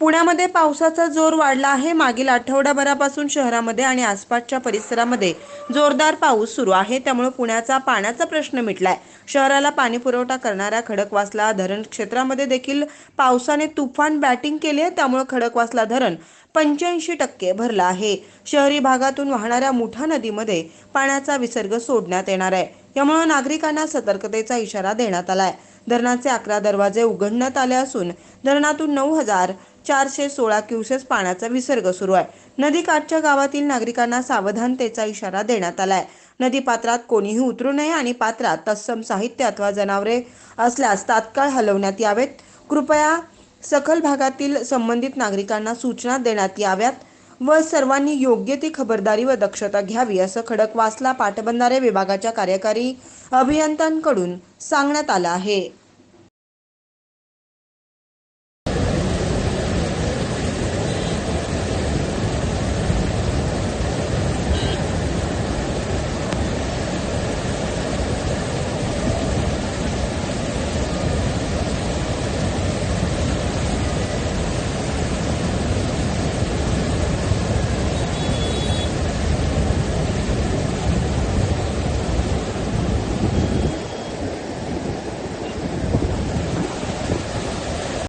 पुण्यामध्ये पावसाचा जोर वाढला आहे. मागील आठवडाभरापासून शहरामध्ये आणि आसपासच्या परिसरामध्ये जोरदार पाऊस सुरू आहे. त्यामुळे पुण्याचा पाण्याचा प्रश्न मिटलाय. शहराला पाणी पुरवठा करणाऱ्या खडकवासला धरण क्षेत्रामध्ये देखील पावसाने तुफान बॅटिंग केली आहे. त्यामुळे खडकवासला धरण पंच्याऐंशी टक्के भरलं आहे. शहरी भागातून वाहणाऱ्या मुठा नदीमध्ये पाण्याचा विसर्ग सोडण्यात येणार आहे. यामुळे नागरिकांना सतर्कतेचा इशारा देण्यात आलाय. धरणाचे अकरा दरवाजे उघडण्यात आले असून धरणातून नऊ हजार चारशे सोळा क्युसेस पाण्याचा विसर्ग सुरू आहे. नदीकाठच्या गावातील नागरिकांना सावधानतेचा इशारा देण्यात आलाय. नदी पात्रात कोणीही उतरू नये आणि पात्रात तत्सम साहित्य अथवा जनावरे असल्यास तात्काळ हलवण्यात यावेत. कृपया सखल भागातील संबंधित नागरिकांना सूचना देण्यात याव्यात व सर्वांनी योग्य ती खबरदारी व दक्षता घ्यावी असं खडकवासला पाटबंधारे विभागाच्या कार्यकारी अभियंत्यांकडून सांगण्यात आलं आहे.